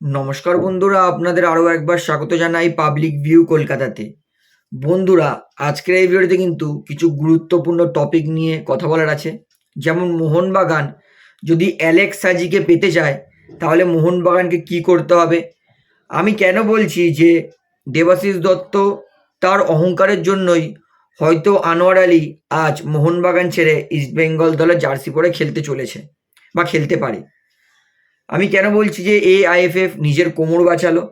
নমস্কার বন্ধুরা, আপনাদের আরও একবার স্বাগত জানাই পাবলিক ভিউ কলকাতাতে। বন্ধুরা, আজকের এই ভিডিওতে কিন্তু কিছু গুরুত্বপূর্ণ টপিক নিয়ে কথা বলার আছে। যেমন মোহনবাগান, যদি অ্যালেক্স সাজিকে পেতে চায়, তাহলে মোহনবাগানকে কি করতে হবে? আমি কেন বলছি যে দেবাশিস দত্ত তার অহংকারের জন্যই হয়তো আনোয়ার আলী আজ মোহনবাগান ছেড়ে ইস্টবেঙ্গল দলের জার্সি পরে খেলতে চলেছে বা খেলতে পারে। আমি কেন বলছি যে এ আইএফএফ নিজের কোমর বাঁচালো?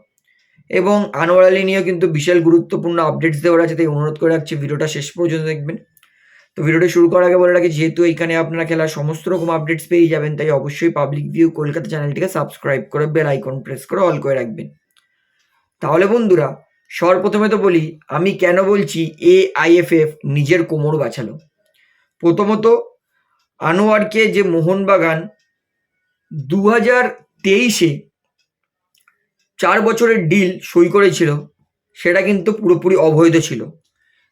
এবং আনোয়ার আলী নিয়েও কিন্তু বিশাল গুরুত্বপূর্ণ আপডেটস দেওয়ার আছে, তাই অনুরোধ করে রাখছি ভিডিওটা শেষ পর্যন্ত দেখবেন। তো ভিডিওটা শুরু করার আগে বলে রাখি, যেহেতু এখানে আপনারা খেলার সমস্ত রকম আপডেটস পেয়ে যাবেন, তাই অবশ্যই পাবলিক ভিউ কলকাতা চ্যানেলটিকে সাবস্ক্রাইব করে বেল আইকন প্রেস করে অল করে রাখবেন। তাহলে বন্ধুরা, সর্বপ্রথমে তো বলি, আমি কেন বলছি এ আইএফএফ নিজের কোমর বাঁচালো? প্রথমত, আনোয়ারকে যে মোহনবাগান দু হাজার তেইশে চার বছরের ডিল সই করেছিল, সেটা কিন্তু পুরোপুরি অবৈধ ছিল।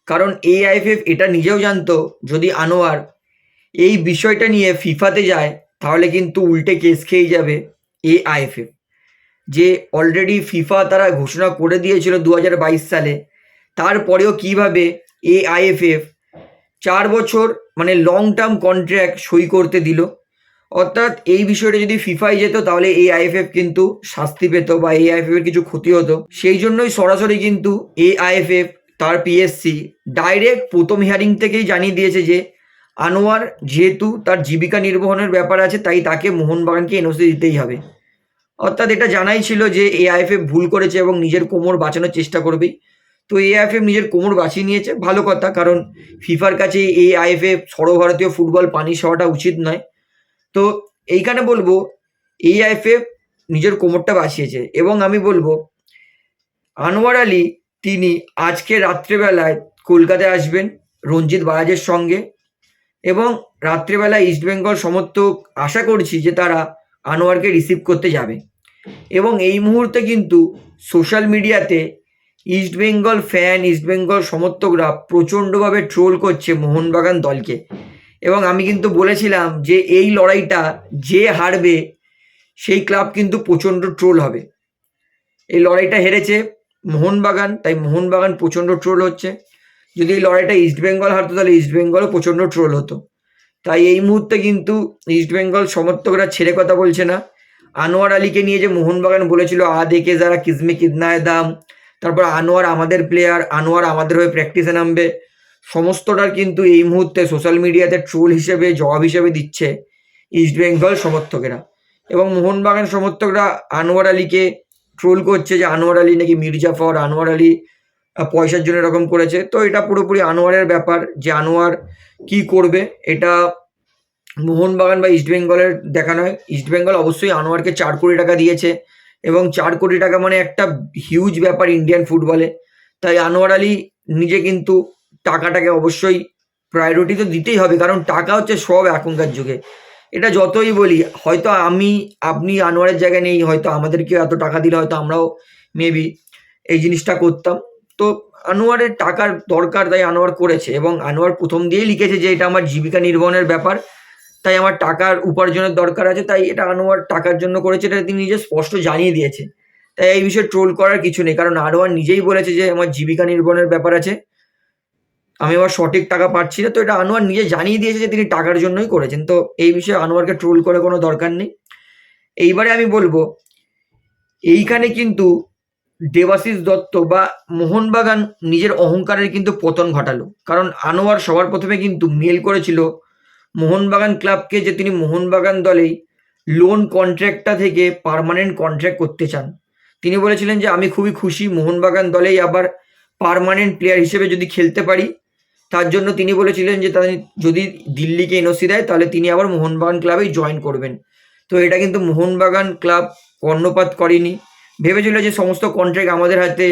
কারণ এআইএফএফ এটা নিজেও জানতো, যদি আনোয়ার এই বিষয়টা নিয়ে ফিফাতে যায়, তাহলে কিন্তু উল্টে কেস খেয়ে যাবে এআইএফএফ যে অলরেডি ফিফা তারা ঘোষণা করে দিয়েছিল দু হাজার বাইশ সালে, তারপরেও কীভাবে এআইএফএফ চার বছর মানে লং টার্ম কন্ট্রাক্ট সই করতে দিল অর্থাৎ এই বিষয়টা যদি ফিফায় যেত, তাহলে এই আইএফএফ কিন্তু শাস্তি পেত বা এই আইএফএফ এর কিছু ক্ষতি হতো। সেই জন্যই সরাসরি কিন্তু এই আইএফএফ তার পিএসসি ডাইরেক্ট প্রথম হিয়ারিং থেকেই জানিয়ে দিয়েছে যে, আনোয়ার যেহেতু তার জীবিকা নির্বাহনের ব্যাপার আছে, তাই তাকে মোহনবাগানকে এনওসি দিতেই হবে। অর্থাৎ এটা জানাই ছিল যে এআইএফএফ ভুল করেছে এবং নিজের কোমর বাঁচানোর চেষ্টা করবেই। তো এআইএফএফ নিজের কোমর বাঁচিয়ে নিয়েছে, ভালো কথা, কারণ ফিফার কাছে এই আইএফএফ সর্বভারতীয় ফুটবল পানি হওয়াটা উচিত নয়। তো এইখানে বলব, এই এআইএফএফ নিজের কোমরটা বাঁচিয়েছে এবং আমি বলব, আনোয়ার আলী তিনি আজকে রাত্রেবেলায় কলকাতায় আসবেন রঞ্জিত বারাজের সঙ্গে এবং রাত্রেবেলায় ইস্টবেঙ্গল সমর্থক আশা করছি যে তারা আনোয়ারকে রিসিভ করতে যাবে। এবং এই মুহূর্তে কিন্তু সোশ্যাল মিডিয়াতে ইস্টবেঙ্গল ফ্যান ইস্টবেঙ্গল সমর্থকরা প্রচণ্ডভাবে ট্রোল করছে মোহনবাগান দলকে। এবং আমি কিন্তু বলেছিলাম যে এই লড়াইটা যে হারবে, সেই ক্লাব কিন্তু প্রচণ্ড ট্রোল হবে। এই লড়াইটা হেরেছে মোহনবাগান, তাই মোহনবাগান প্রচণ্ড ট্রোল হচ্ছে। যদি এই লড়াইটা ইস্টবেঙ্গল হারতো, তাহলে ইস্টবেঙ্গলও প্রচণ্ড ট্রোল হতো। তাই এই মুহূর্তে কিন্তু ইস্টবেঙ্গল সমর্থকরা ছেড়ে কথা বলছে না। আনোয়ার আলীকে নিয়ে যে মোহনবাগান বলেছিল আ দেখে যারা কিজমে কিদনায় দাম, তারপর আনোয়ার আমাদের প্লেয়ার আনোয়ার আমাদের হয়ে প্র্যাকটিসে নামবে সমস্তটার কিন্তু এই মুহূর্তে সোশ্যাল মিডিয়াতে ট্রোল হিসেবে জবাব হিসেবে দিচ্ছে ইস্টবেঙ্গল সমর্থকেরা। এবং মোহনবাগান সমর্থকরা আনোয়ার আলীকে ট্রোল করছে যে আনোয়ার আলী নাকি মির্জাফর আনোয়ার আলী পয়সার জন্য এরকম করেছে। তো এটা পুরোপুরি আনোয়ারের ব্যাপার যে আনোয়ার কি করবে, এটা মোহনবাগান বা ইস্টবেঙ্গলের দেখা নয়। ইস্টবেঙ্গল অবশ্যই আনোয়ারকে চার কোটি টাকা দিয়েছে এবং চার কোটি টাকা মানে একটা হিউজ ব্যাপার ইন্ডিয়ান ফুটবলে তাই আনোয়ার আলী নিজে কিন্তু টাকাটাকে অবশ্যই প্রায়োরিটি তো দিতেই হবে, কারণ টাকা হচ্ছে সব এখনকার যুগে। এটা যতই বলি, হয়তো আমি, আপনি আনোয়ারের জায়গায় নেই, হয়তো আমাদেরকে এত টাকা দিলে হয়তো আমরাও মেবি এই জিনিসটা করতাম। তো আনোয়ারের টাকার দরকার তাই আনোয়ার করেছে, এবং আনোয়ার প্রথম দিয়েই লিখেছে যে এটা আমার জীবিকা নির্বাহনের ব্যাপার, তাই আমার টাকার উপার্জনের দরকার আছে, তাই এটা আনোয়ার টাকার জন্য করেছে, এটা তিনি নিজে স্পষ্ট জানিয়ে দিয়েছে তাই এই বিষয়ে ট্রোল করার কিছু নেই, কারণ আনোয়ার নিজেই বলেছে যে আমার জীবিকা নির্বাহনের ব্যাপার আছে। আমি আবার সঠিক টাকা পাচ্ছি না, তো এটা আনোয়ার নিজে জানিয়ে দিয়েছে যে তিনি টাকার জন্যই করেছেন। তো এই বিষয়ে আনোয়ারকে ট্রোল করে কোনো দরকার নেই। এইবারে আমি বলব, এইখানে কিন্তু দেবাশিস দত্ত বা মোহনবাগান নিজের অহংকারের কিন্তু পতন ঘটালো। কারণ আনোয়ার সবার প্রথমে কিন্তু মেল করেছিল মোহনবাগান ক্লাবকে যে তিনি মোহনবাগান দলেই লোন কন্ট্রাক্টটা থেকে পার্মানেন্ট কন্ট্রাক্ট করতে চান। তিনি বলেছিলেন যে, আমি খুবই খুশি, মোহনবাগান দলেই আবার পার্মানেন্ট প্লেয়ার হিসেবে যদি খেলতে পারি তার জন্য তিনি বলেছিলেন যে তাদের যদি দিল্লিকে এনওসি দেয়, তাহলে তিনি আবার মোহনবাগান ক্লাবেই জয়েন করবেন। তো এটা কিন্তু মোহনবাগান ক্লাব কর্ণপাত করেনি। ভেবেছিল যে সমস্ত কন্ট্রাক্ট আমাদের হাতে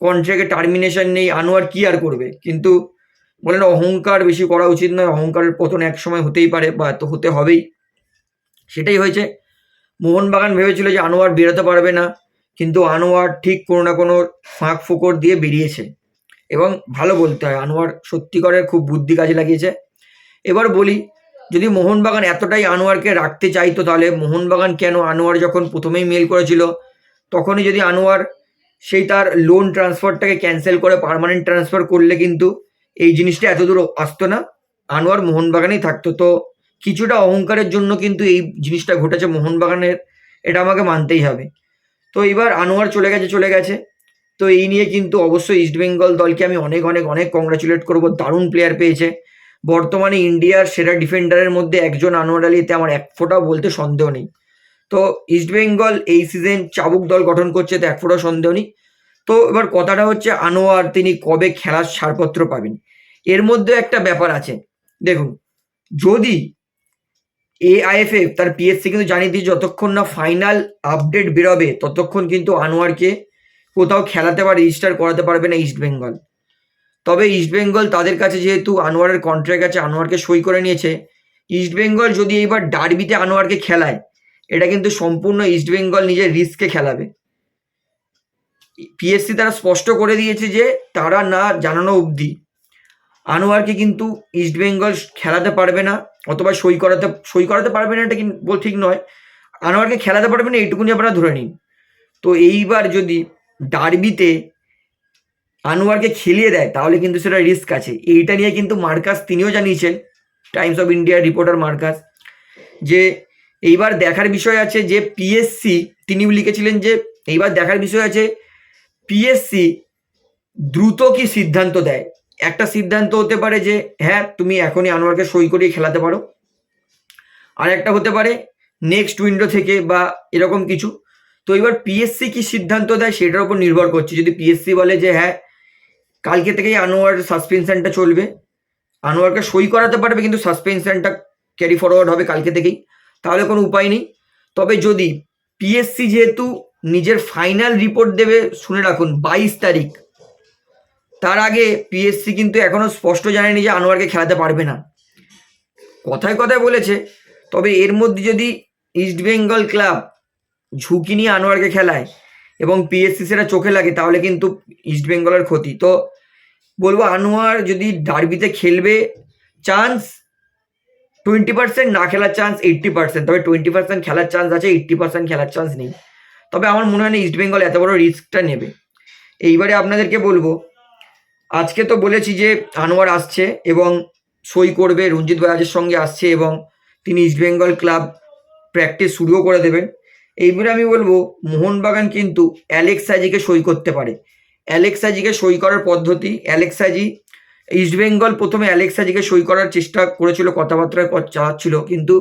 কন্ট্রাক্টে টার্মিনেশন নেই, আনোয়ার কি আর করবে? কিন্তু বলেন অহংকার বেশি করা উচিত নয়, অহংকারের পতন এক সময় হতেই পারে বা তো হতে হবেই। সেটাই হয়েছে। মোহনবাগান ভেবেছিল যে আনোয়ার বেরোতে পারবে না, কিন্তু আনোয়ার ঠিক কোনো না কোনো ফাঁক ফোকর দিয়ে বেরিয়েছে। এবং ভালো বলতে হয়। আনোয়ার সত্যিকারের খুব বুদ্ধি কাজে লাগিয়েছে। এবার বলি, যদি মোহনবাগান এতটাই আনোয়ারকে রাখতে চাইতো তাহলে মোহনবাগান কেন আনোয়ার যখন প্রথমেই মেল করেছিল, তখনই যদি আনোয়ার সেই তার লোন ট্রান্সফারটাকে ক্যান্সেল করে পার্মানেন্ট ট্রান্সফার করলে কিন্তু এই জিনিসটা এত দূর আসতো না। আনোয়ার মোহনবাগানেই থাকতো। তো কিছুটা অহংকারের জন্য কিন্তু এই জিনিসটা ঘটেছে। মোহনবাগানের, এটা আমাকে মানতেই হবে। তো এবার আনোয়ার চলে গেছে চলে গেছে। তো এই নিয়ে কিন্তু অবশ্যই ইস্টবেঙ্গল দলকে আমি অনেক অনেক অনেক কংগ্রাচুলেট করব। দারুণ প্লেয়ার পেয়েছে। বর্তমানে ইন্ডিয়ার সেরা ডিফেন্ডারের মধ্যে একজন আনোয়ার আলীতে আমার এক ফোঁটাও বলতে সন্দেহ নেই। তো ইস্টবেঙ্গল এই সিজন চাবুক দল গঠন করছে তো এক ফোঁটাও সন্দেহ নেই। তো এবার কথাটা হচ্ছে আনোয়ার, তিনি কবে খেলার ছাড়পত্র পাবেন? এর মধ্যে একটা ব্যাপার আছে। দেখুন, যদি এআইএফএফ তার পিএসসি কিন্তু জানিয়ে দিয়েছে, যতক্ষণ না ফাইনাল আপডেট বেরোবে, ততক্ষণ কিন্তু আনোয়ারকে কোথাও খেলাতে বা রেজিস্টার করাতে পারবে না ইস্টবেঙ্গল তবে ইস্টবেঙ্গল তাদের কাছে যেহেতু আনোয়ারের কন্ট্রাক্ট আছে, আনোয়ারকে সই করে নিয়েছে ইস্টবেঙ্গল যদি এইবার ডার্বিতে আনোয়ারকে খেলায়, এটা কিন্তু সম্পূর্ণ ইস্টবেঙ্গল নিজের রিস্কে খেলাবে। পিএসসি তারা স্পষ্ট করে দিয়েছে যে তারা না জানানো অবধি আনোয়ারকে কিন্তু ইস্টবেঙ্গল খেলাতে পারবে না, অথবা সই করাতে সই করাতে পারবে না এটা কিন্তু ঠিক নয়। আনোয়ারকে খেলাতে পারবে না, এইটুকুনি আপনারা ধরে নিন। তো এইবার যদি ডার্বিতে আনোয়ারকে খেলিয়ে দেয়, তাহলে কিন্তু সেটা রিস্ক আছে। এইটা নিয়ে কিন্তু মার্কাস তিনিও জানিয়েছেন টাইমস অফ ইন্ডিয়ার রিপোর্টার মার্কাস, যে এইবার দেখার বিষয় আছে যে পিএসসি তিনি লিখেছিলেন যে এইবার দেখার বিষয় আছে পিএসসি দ্রুত কি সিদ্ধান্ত দেয়? একটা সিদ্ধান্ত হতে পারে যে হ্যাঁ তুমি এখনই আনোয়ারকে সই করিয়ে খেলাতে পারো। আর একটা হতে পারে নেক্সট উইন্ডো থেকে বা এরকম কিছু। তো এবার পিএসসি কি সিদ্ধান্ত দেয় সেটার উপর নির্ভর করছে। যদি পিএসসি বলে যে হ্যাঁ কালকে থেকেই আনোয়ার সাসপেনশনটা চলবে। আনোয়ারকে সই করাতে পারবে, কিন্তু সাসপেনশনটা ক্যারি ফরওয়ার্ড হবে কালকে থেকেই। তাহলে কোনো উপায় নেই। তবে যদি পিএসসি যেহেতু নিজের ফাইনাল রিপোর্ট দেবে, শুনে রাখুন, বাইশ তারিখ, তার আগে পিএসসি কিন্তু এখনও স্পষ্ট জানেনি যে আনোয়ারকে খেলাতে পারবে না। কথায় কথায় বলেছে, তবে এর মধ্যে যদি ইস্টবেঙ্গল ক্লাব ঝুঁকি নিয়ে আনোয়ারকে খেলায় এবং পিএসসি সেটা চোখে লাগে, তাহলে কিন্তু ইস্টবেঙ্গলের ক্ষতি। তো বলব, আনোয়ার যদি ডার্বিতে খেলবে চান্স টোয়েন্টি পার্সেন্ট না খেলার চান্স এইট্টি পার্সেন্ট তবে টোয়েন্টি পার্সেন্ট খেলার চান্স আছে এইট্টি পার্সেন্ট খেলার চান্স নেই। তবে আমার মনে হয় না ইস্টবেঙ্গল এত বড় রিস্কটা নেবে। এইবারে আপনাদেরকে বলব, আজকে তো বলেছি যে আনোয়ার আসছে এবং সই করবে, রঞ্জিত বয়াজের সঙ্গে আসছে এবং তিনি ইস্টবেঙ্গল ক্লাব প্র্যাকটিস শুরুও করে দেবেন। এইবারে আমি বলব, মোহনবাগান কিন্তু অ্যালেক্সাজিকে সই করতে পারে। অ্যালেক্সাজিকে সই করার পদ্ধতি, অ্যালেক্সাজি ইস্টবেঙ্গল প্রথমে অ্যালেক্সাজিকে সই করার চেষ্টা করেছিল কথাবার্তা চালাচ্ছিল, কিন্তু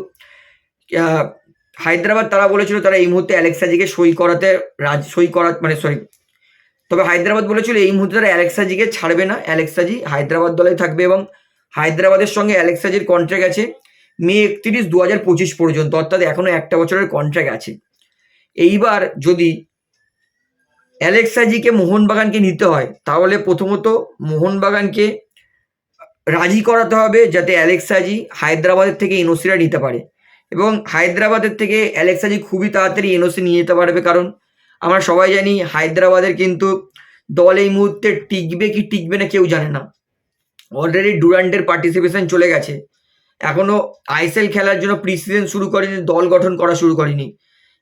হায়দ্রাবাদ তারা বলেছিল তারা এই মুহূর্তে অ্যালেক্সাজিকে সই করাতে রাজ, সই করা মানে সরি, তবে হায়দ্রাবাদ বলেছিল এই মুহূর্তে তারা অ্যালেক্সাজিকে ছাড়বে না। অ্যালেক্সাজি হায়দ্রাবাদ দলে থাকবে এবং হায়দ্রাবাদের সঙ্গে অ্যালেক্সাজির কন্ট্রাক্ট আছে মে একত্রিশ দু হাজার পঁচিশ পর্যন্ত, অর্থাৎ এখনও একটা বছরের কন্ট্রাক্ট আছে। এইবার যদি অ্যালেক্সাজিকে মোহনবাগানকে নিতে হয়, তাহলে প্রথমত মোহনবাগানকে রাজি করাতে হবে যাতে অ্যালেক্সাজি হায়দ্রাবাদের থেকে এনওসিটা নিতে পারে। এবং হায়দ্রাবাদের থেকে অ্যালেক্সাজি খুবই তাড়াতাড়ি এনওসি নিয়ে যেতে পারবে, কারণ আমরা সবাই জানি হায়দ্রাবাদের কিন্তু দল এই মুহূর্তে টিকবে কি টিকবে না কেউ জানে না। অলরেডি ডুরান্টের পার্টিসিপেশন চলে গেছে। এখনও আইএসএল খেলার জন্য প্রি সিজন শুরু করেনি, দল গঠন করা শুরু করেনি।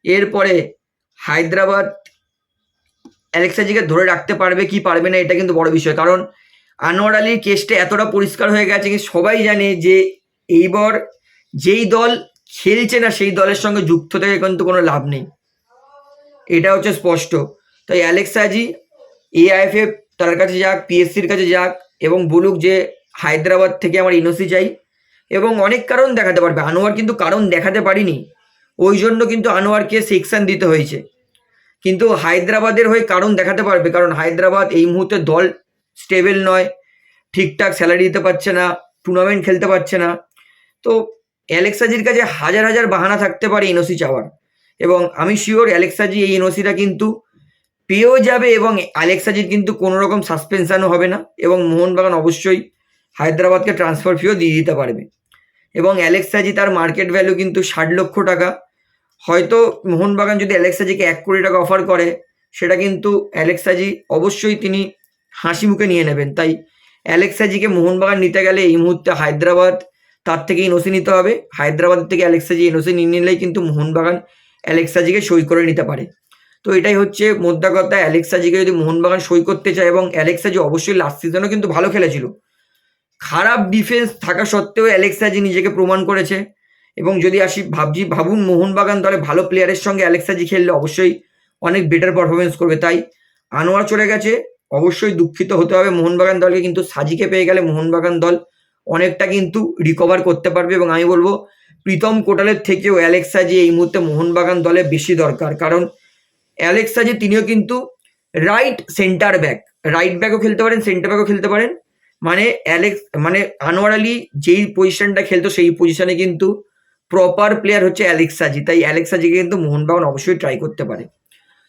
এরপরে হায়দ্রাবাদ অ্যালেক্সাজিকে ধরে রাখতে পারবে কি পারবে না এটা কিন্তু বড় বিষয়। কারণ আনোয়ার আলীর কেসটা এতটা পরিষ্কার হয়ে গেছে কি সবাই জানে যে এইবার যেই দল খেলছে না সেই দলের সঙ্গে যুক্ত থেকে কিন্তু কোনো লাভ নেই। এটা হচ্ছে স্পষ্ট। তাই অ্যালেক্সাজি এআইএফএফ, তার কাছে যাক, পিএসসির কাছে যাক এবং বলুক যে হায়দ্রাবাদ থেকে আমার ইনোসি চাই এবং অনেক কারণ দেখাতে পারবে। আনোয়ার কিন্তু কারণ দেখাতে পারিনি। ওই জন্য কিন্তু আনোয়ারকে সেকশন দিতে হয়েছে। কিন্তু হায়দ্রাবাদের হয়ে কারণ দেখাতে পারবে, কারণ হায়দ্রাবাদ এই মুহূর্তে দল স্টেবল নয়, ঠিকঠাক স্যালারি দিতে পারছে না টুর্নামেন্ট খেলতে পারছে না। তো অ্যালেক্সাজির কাছে হাজার হাজার বাহানা থাকতে পারে এনওসি চাওয়ার। এবং আমি শিওর অ্যালেক্সাজি এই এনওসিটা কিন্তু পেয়েও যাবে এবং অ্যালেক্সাজির কিন্তু কোনো রকম সাসপেনশানও হবে না। এবং মোহনবাগান অবশ্যই হায়দ্রাবাদকে ট্রান্সফার ফিও দিয়ে দিতে পারবে। এবং অ্যালেক্সাজি তার মার্কেট ভ্যালু কিন্তু ষাট লক্ষ টাকা। হয়তো মোহনবাগান যদি অ্যালেক্সাজিকে এক কোটি টাকা অফার করে, সেটা কিন্তু অ্যালেক্সাজি অবশ্যই তিনি হাসি মুখে নিয়ে নেবেন। তাই অ্যালেক্সাজিকে মোহনবাগান নিতে গেলে এই মুহূর্তে হায়দ্রাবাদ, তার থেকে এনওসি নিতে হবে। হায়দ্রাবাদ থেকে অ্যালেক্সাজি এনওসি নিয়ে নিলেই কিন্তু মোহনবাগান অ্যালেক্সাজিকে সই করে নিতে পারে। তো এটাই হচ্ছে মোদ্দা কথা, অ্যালেক্সাজিকে যদি মোহনবাগান সই করতে চায় এবং অ্যালেক্সাজি অবশ্যই লাস্ট সিজনও কিন্তু ভালো খেলেছিল। খারাপ ডিফেন্স থাকা সত্ত্বেও অ্যালেক্সাজি নিজেকে প্রমাণ করেছে। এবং যদি আসি ভাবছি ভাবুন মোহনবাগান দলে ভালো প্লেয়ারের সঙ্গে অ্যালেক্সাজি খেললে অবশ্যই অনেক বেটার পারফরমেন্স করবে। তাই আনোয়ার চলে গেছে, অবশ্যই দুঃখিত হতে হবে মোহনবাগান দলকে, কিন্তু সাজিকে পেয়ে গেলে মোহনবাগান দল অনেকটা কিন্তু রিকভার করতে পারবে এবং আমি বলব প্রীতম কোটালের থেকেও অ্যালেক্সাজি এই মুহূর্তে মোহনবাগান দলে বেশি দরকার। কারণ অ্যালেক্সাজি তিনিও কিন্তু রাইট সেন্টার ব্যাক রাইট ব্যাকও খেলতে পারেন সেন্টার ব্যাকও খেলতে পারেন। মানে অ্যালেক্স মানে আনোয়ার আলী যেই পজিশনটা খেলতো সেই পজিশনে কিন্তু প্রপার প্লেয়ার হচ্ছে অ্যালেক্সাজি তাই অ্যালেক্সাজিকে কিন্তু মোহনবাগান অবশ্যই ট্রাই করতে পারে।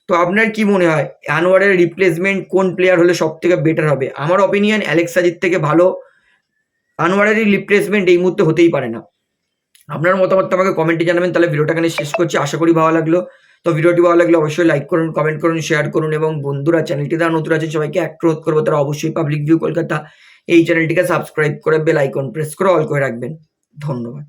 তো আপনার কি মনে হয়, আনোয়ারের রিপ্লেসমেন্ট কোন প্লেয়ার হলে সব থেকে বেটার হবে? আমার অপিনিয়ন অ্যালেক্সাজির থেকে ভালো। আনোয়ারেরই রিপ্লেসমেন্ট এই মুহূর্তে হতেই পারে না। আপনার মতামত আমাকে কমেন্টে জানাবেন, তাহলে ভিডিওটা এখানে শেষ করছি। আশা করি ভালো লাগল। তো ভিডিওটি ভালো লাগলে অবশ্যই লাইক করুন কমেন্ট করুন শেয়ার করুন এবং বন্ধুরা চ্যানেলটি যারা নতুন আছে সবাইকে অনুরোধ করব। তারা অবশ্যই পাবলিক ভিউ কলকাতা এই চ্যানেলটিকে সাবস্ক্রাইব করে বেল আইকন প্রেস করে অল করে রাখবেন। ধন্যবাদ।